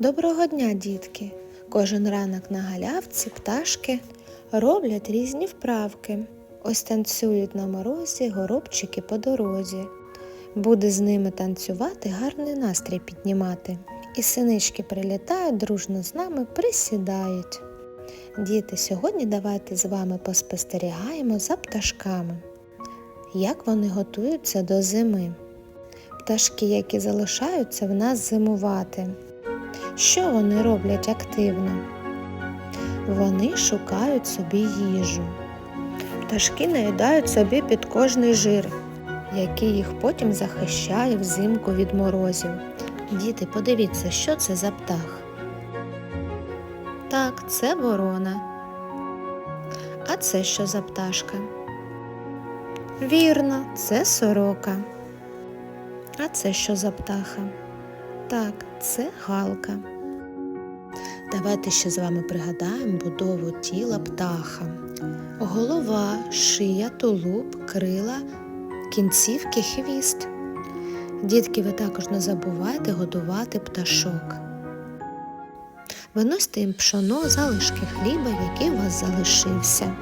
Доброго дня, дітки! Кожен ранок на галявці пташки роблять різні вправки. Ось танцюють на морозі горобчики по дорозі. Буде з ними танцювати, гарний настрій піднімати. І синички прилітають, дружно з нами присідають. Діти, сьогодні давайте з вами поспостерігаємо за пташками, як вони готуються до зими. Пташки, які залишаються в нас зимувати. Що вони роблять активно? Вони шукають собі їжу. Пташки наїдають собі під кожний жир, який їх потім захищає взимку від морозів. Діти, подивіться, що це за птах. Так, це ворона. А це що за пташка? Вірно, це сорока. А це що за птаха? Так, це галка. Давайте ще з вами пригадаємо будову тіла птаха. Голова, шия, тулуб, крила, кінцівки, хвіст. Дітки, ви також не забувайте годувати пташок. Виносьте їм пшоно, залишки хліба, який у вас залишився.